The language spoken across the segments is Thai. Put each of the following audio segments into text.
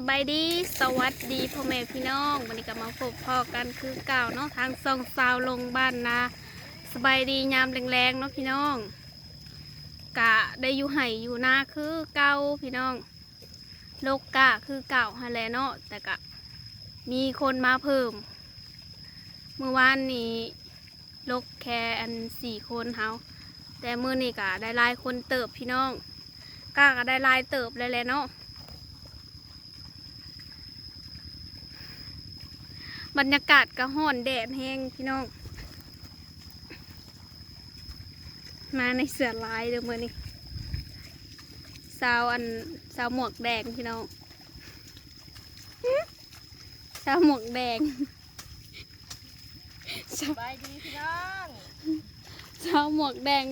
สบายดี สวัสดีพ่อแม่พี่น้องวันนี้ก็มาพบพ่อกันคือเก่าเนาะทางซองซาวลงบ้านนาสบายดียามแรงๆเนาะพี่น้องกะได้อยู่ไห่อยู่นาคือเก่าพี่น้องโลกกะคือเก่าฮะแลเนาะแต่กะมีคนมาเพิ่ม เมื่อวานนี้ลกแค่อันสี่คนเฮาแต่เมื่อนี้กะได้หลายคนเติบพี่น้องกะก็ได้หลายเติบเลยแหละเนาะ บรรยากาศก็ห้อนแดดแห้งพี่น้อง มาในเสือลายเด้อมื่อนี้สาวอันสาวหมวกแดงพี่น้องสาวหมวกแดงสาวบายดีพี่น้องสาวหมวกแดง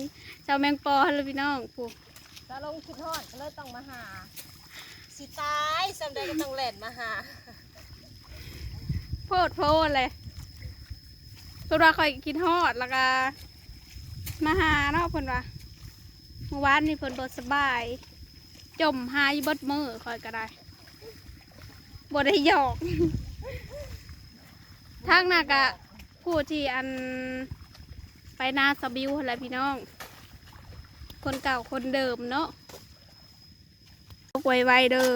สาวแมงปอเลยพี่น้องผู้จะลงคิดฮอดก็เลยต้องมาหา สิตายสำใดก็ต้องแล่นมาหา โพดโพดเลยเพิ่นว่าคอยกินฮอดแล้วก็มาหาเนาะเพิ่นว่าเมื่อวานนี่เพิ่นบ่สบาย จมหายเบิดมือคอยก็ได้บ่ได้หยอกทางหน้ากะผู้ที่อันไปนาสบิวอะไรพี่น้อง คนเก่าคนเดิมเนาะไวไวเด้อ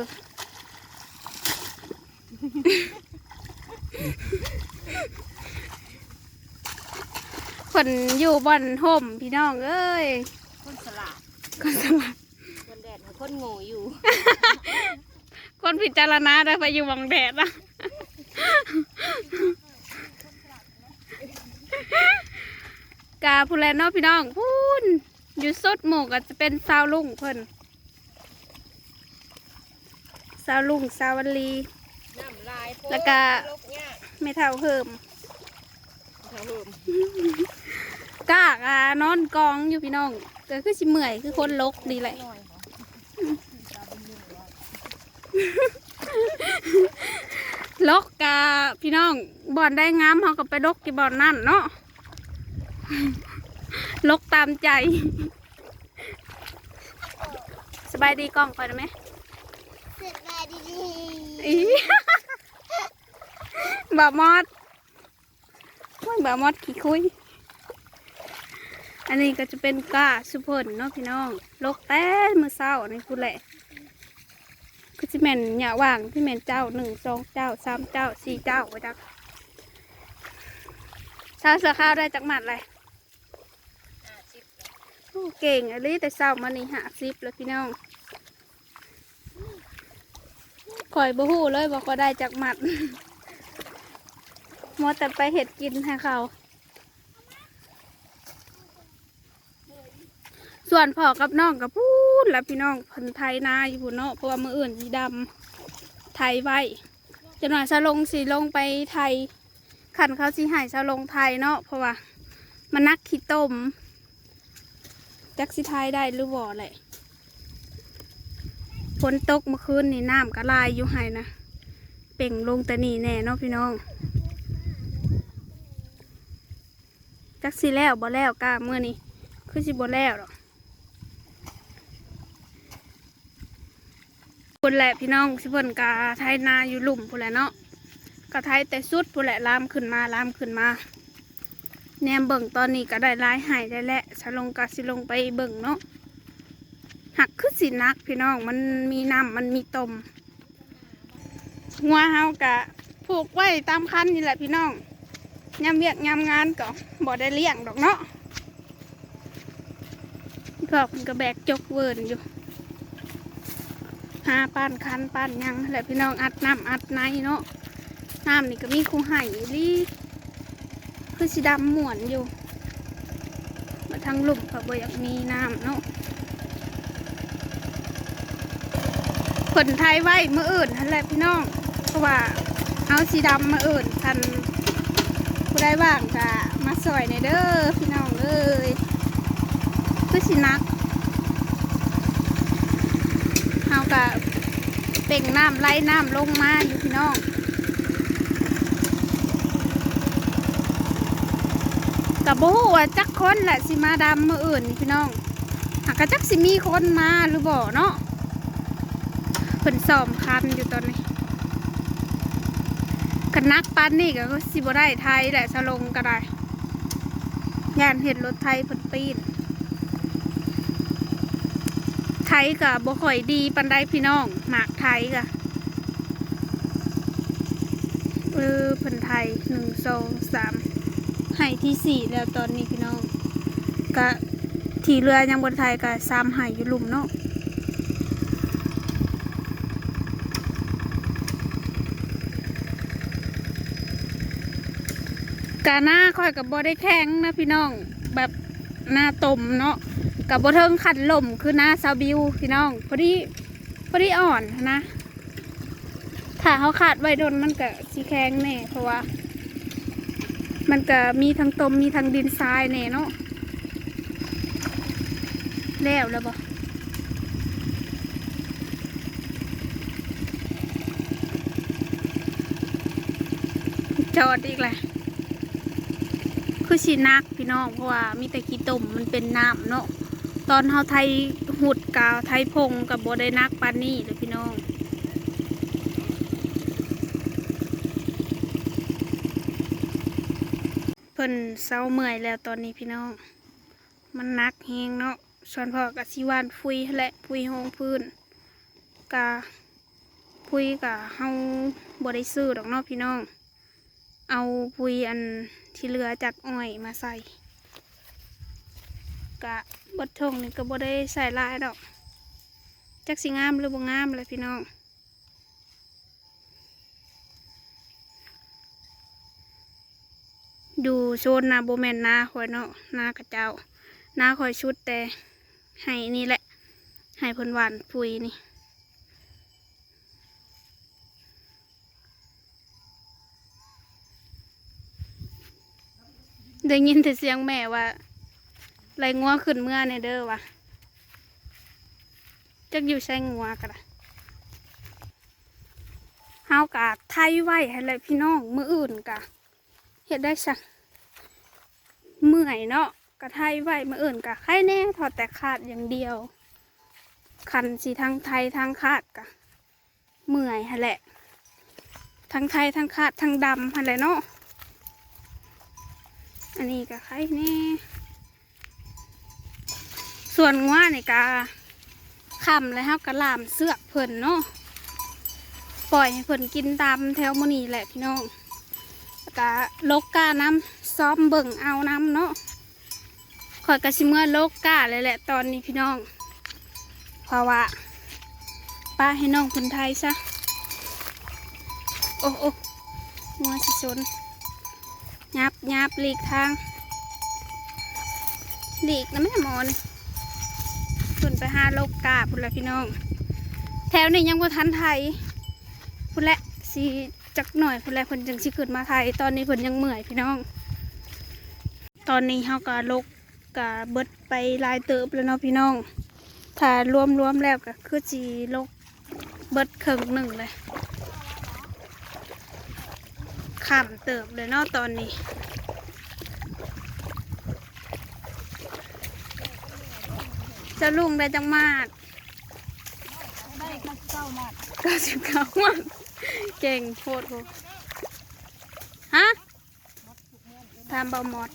คนอยู่บอนห่มพี่น้องเอ้ยคนสลัดคนสลัดคนแดดคนโง่อยู่ คนพิจารณาได้ไปอยู่วังแดดนะกาพูแลนเนาะพี่น้องพูนอยู่สุดหมู่ก็จะเป็นสาวลุงเพิ่นสาวลุงสาววลีน้ำลายโพดแล้วก็ลบเนี่ย ไม่เท่าเพิ่มแถวเหิมกากอะนอนกองอยู่พี่น้องก็คือสิเมื่อยคือคนลกดีแหละหน่อยเหรอลกกาพี่น้องบอนได้งามเขาก็ไปลกที่บอนนั่นเนาะลกตามใจ สบายดีกล้องคอยได้ไหมสบายดีอี บ่มอดโอ้ยบ่มอดขี้คุย อันนี้ก็จะเป็นก้าสุพลเนาะพี่น้องลกแต่มือเศร้านี่พูแหละคือจิแม่นหยาว่างที่แม่นเจ้าหนึ่งสองเจ้าสามเจ้าสี่เจ้าไว้จักชาเสือข้าวได้จักหมัดเลยโอ้เก่งอะไรแต่เศร้ามานี่หาซิปแล้วพี่น้องคอยบ่ฮู้เลยบอกว่าได้จักหมัด มอแต่ไปเห็ดกินให้เขา ส่วนพ่อกับน้องกับพูดแล้วพี่น้องพันไทยนาอยู่พุ่นเนาะเพราะว่ามืออื่นสีดำไทยไว้จะหน่อยสลงสีลงไปไทยขันเขาสีหายสลงไทยเนาะเพราะว่ามันนักขี้ต้มจักสิไทยได้หรือบ่แหละฝนตกเมื่อคืนนี่น้ำก็ลายอยู่ไห้นะเป่งลงแต่นี่แน่เนาะพี่น้อง จักสิแล้วบ่แล้วกล้าเมื่อนี้คือสิบ่แล้วหรอกพุ่นแหละพี่น้องสิเพิ่นกาไทยนาอยู่หลุมพุ่นแหละเนาะกะไทยแต่สุดพุ่นแหละลามขึ้นมาลามขึ้นมา แนมเบิ่งตอนนี้ก็ได้ลายหายได้แล้วสลงกะสิลงไปเบิ่งเนาะหักคือสินักพี่น้องมันมีน้ำมันมีตมงัวเฮากะผูกไว้ตามคันนี่แหละพี่น้อง ยามเวียกยามงานก็บ่ได้เลี้ยงดอกเนาะก็เพิ่นก็แบกจกเวิร์นอยู่หาป้านคันป้านยังแหละพี่น้องอัดน้ำอัดในเนาะน้ำนี่ก็มีคูไห่ลี่คือสีดำหมวนอยู่มาทางลุ่มก็บ่อยากมีน้ำเนาะคนไทยไว้เมื่ออื่นนั่นแหละพี่น้องเพราะว่าเอาสีดำมาอื่นทัน ผู้ได้ว่างก็มาสอยในเด้อพี่น้องเอ้ยคือสินักเฮาก็เป่งน้ำไล่น้ำลงมาอยู่พี่น้องกับโบฮู้ว่าจักคนแหละสิมาดำมืออื่นพี่น้องหากกจักสิมีคนมาหรือบ่เนาะเพิ่นซ้อมคันอยู่ตอนนี้ กันนักปานนี่ก็สิบ่ได้ไทยแหละสลงก็ได้ย่านเห็นรถไทยเพิ่นปีนไทยก็บ่ค่อยดีปานใดพี่น้องหมากไทยก็เออพิ่นไทยหนึ่งสองสามให้ที่สี่แล้วตอนนี้พี่น้องก็ที่เรือยังบนไทยก็สามให้อยู่หลุมเนาะ กาหน้าค่อยกับบ่ได้แข็งนะพี่น้อง แบบหน้าตมเนาะกับบ่เทิงขัดลมคือหน้าซาบิวพี่น้องพอดีพอดีอ่อนนะ ถ้าเขาขาดไว้โดนมันก็สีแข็งแน่เพราะว่า มันก็มีทั้งตมมีทั้งดินทรายแน่เนาะแล้วแล้วบ่จอดอีกแหละ คือชีนักพี่น้องเพราะว่ามีแต่ขี้ตุ่มมันเป็นน้ำเนาะตอนเฮาไทยหุดกาวไทยพงกับโบได้นักปานนี่เลยพี่น้องเพิ่นเศร้าเมื่อยแล้วตอนนี้พี่น้อง มันนักแฮงเนาะส่วนพ่อกับสิวานฟุยและฟุยห้องพื้นกะฟุยกะเฮาบ่ได้ซื้อดอกเนาะพี่น้อง เอาปุยอันที่เหลือจากอ้อยมาใส่กะบดทงนี่ก็บ่ได้ใส่ลายดอก จักสิงามหรือบ่งามเลยพี่น้องดูโซนนาโบแมนนาคอยเนาะนากระเจ้านาคอยชุดแต่ให้นี่แหละ ให้เพิ่นหวานปุยนี่ ได้ยินแต่เสียงแม่ว่าไรงัวขึ้นเมื่อในเด้อวะจักอยู่ใช้งัวกันละเฮากะไทยไหว้ให้เลยพี่น้องมืออื่นกะเฮ็ดได้สักเมื่อยเนาะกะไทยไหวมืออื่นกะใครแน่ถอดแต่ขาดอย่างเดียว คันสีทั้งไทยทั้งขาดกะเมื่อยฮะแหละทั้งไทยทั้งขาดทั้งดำฮะแหละเนาะ อันนี้ก็ไข่แนี่ส่วนงัวนี่ก็คำแล้วครับกะลามเสือกเพิ่นเนาะปล่อยให้เพิ่นกินตามแถวมนีแหละพี่น้องก็ลกกาน้ำซ้อมเบิ่งเอาน้ำเนาะคอยกระชิเมื่อลกกาเลยแหละตอนนี้พี่น้องเพราะว่าป้าให้น้องคนไทยซะ โอ้โอ้งัวสิชน ยับยับหลีกทางหลีกนะแม่หมอนขึ้นไปหาโลกกาพุ่นละพี่น้อง แถวนี้ยังบ่ทันไทยพุ่นละสีจักหน่อยพุ่นละเพิ่นจังสิขึ้นมาไทย ตอนนี้เพิ่นยังเหมื่อยพี่น้อง ตอนนี้เฮาก็ลกกะเบิดไปลายเติบแล้วเนาะพี่น้อง ถ้ารวมรวมๆแล้วก็คือจีลกเบิดครึ่งหนึ่งเลย ขำเติบเลยเนาะตอนนี้ จะลุงได้จังมาดได้ข้าวเจ้ามาเก้าสิบเก้ามาดเก่งโคตรโหฮะทำเบาหมด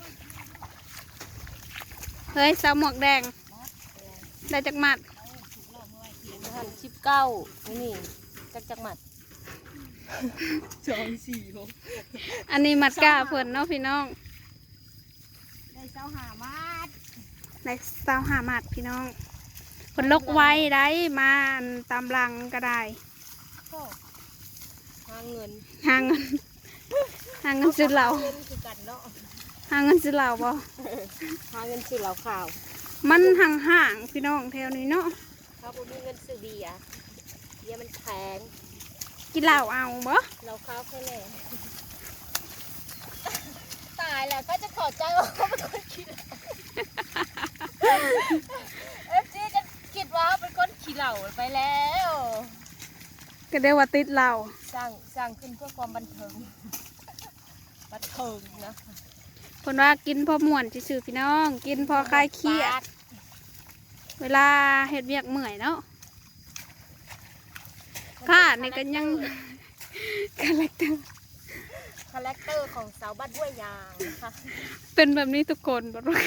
เฮ้ยสาวหมวกแดง ได้จักมัดสิบเก้านี่จักจักมัด อันนี้มัดก้าเพิ่นเนาะพี่น้องได้เจ้าหามาดในสาวหามัดพี่น้องเพิ่นลกไว้ได้มาอันตามหลังก็ได้โอ้หาเงินหาเงินหาเงินซื้อเหล้าเงินคือกันเนาะหาเงินซื้อเหล้าบ่หาเงินซื้อเหล้าขาว มันห่างๆพี่น้องแถวนี้เนาะเขาบ่มีเงินซื้อเบียร์เบียร์มันแพง กินเหล้าเอาบ่เหล้าขาวแค่แน่ตายแล้วก็จะขอใจว่าเขาเป็นคนขี้เหล้าเอฟซีจะคิดว่าเป็นคนขี้เหล้าไปแล้วก็ได้ว่าติดเหล้าสร้างสร้างขึ้นเพื่อความบันเทิงบันเทิงนะเพิ่นว่ากินพอม่วนซื่อๆพี่น้อง กินพอคลายเครียดเวลาเฮ็ดเวียกเมื่อยเนาะ ข้านี่ก็ยังคาแรคเตอร์คาแรคเตอร์ของสาวบ้านห้วยยางนะคะเป็นแบบนี้ทุกคนบอกว่า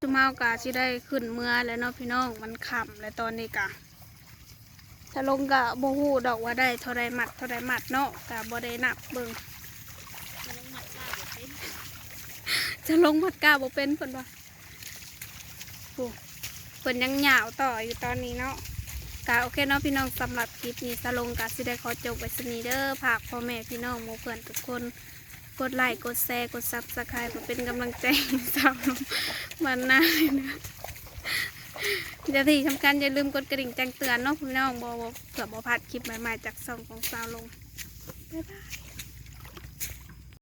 จุมากะสิได้ขึ้นเมื่อแล้วเนาะพี่น้องมันค่ำแล้วตอนนี้กะถ้าลงกะโบฮูดอกว่าได้เท่าไรหมัดเท่าไรหมัดเนาะกะบ่ได้นับเบิ่งจะลงหมัดกาบ่เป็นเพิ่นว่าโอ้ เพิ่นยังหยาวต่ออยู่ตอนนี้เนาะกะโอเคเนาะพี่น้องสำหรับคลิปนี้สลงกะสิได้ขอจบไว้สนีเด้อฝากพ่อแม่พี่น้องหมู่เพื่อนทุกคนกดไลค์กดแชร์กดซับสไครป์เพื่อเป็นกำลังใจให้สาวลงมันหน้าเลยนะจะที่สำคัญอย่าลืมกดกระดิ่งแจ้งเตือนเนาะพี่น้องบอเผื่อบอพลาดคลิปใหม่ๆจากช่องของสาวลงบ๊ายบาย